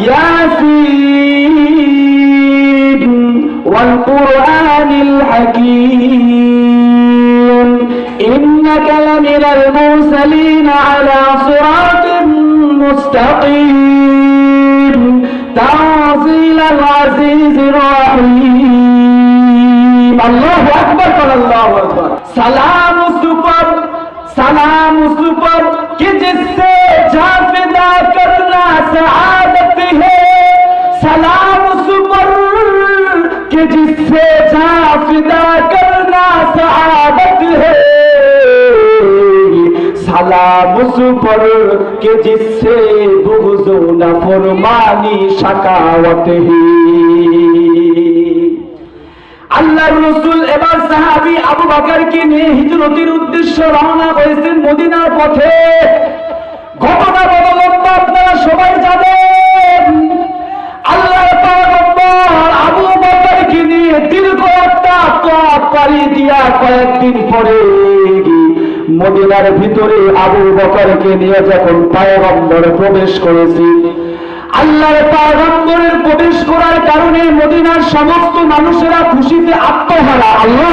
ياسين والقرآن الحكيم. إنك لمن المرسلين على صراط مستقيم. تنزيل العزيز الرحيم. الله أكبر الله أكبر. سلام আল্লাহ जिससे करना सहादत है। এবার সাহাবী আবু বাকারকে নিয়ে হিজরতির উদ্দেশ্যে রওনা করেছেন মদিনার পথে পথ দিয়া কয়েকদিন পরে মদিনার ভিতরে আবু বকরকে নিয়ে যখন পয়গম্বর প্রবেশ করেছি, আল্লাহর পায়গম্বরের প্রবেশ করার কারণে মদিনার সমস্ত মানুষেরা খুশিতে আত্মহারা। আল্লাহ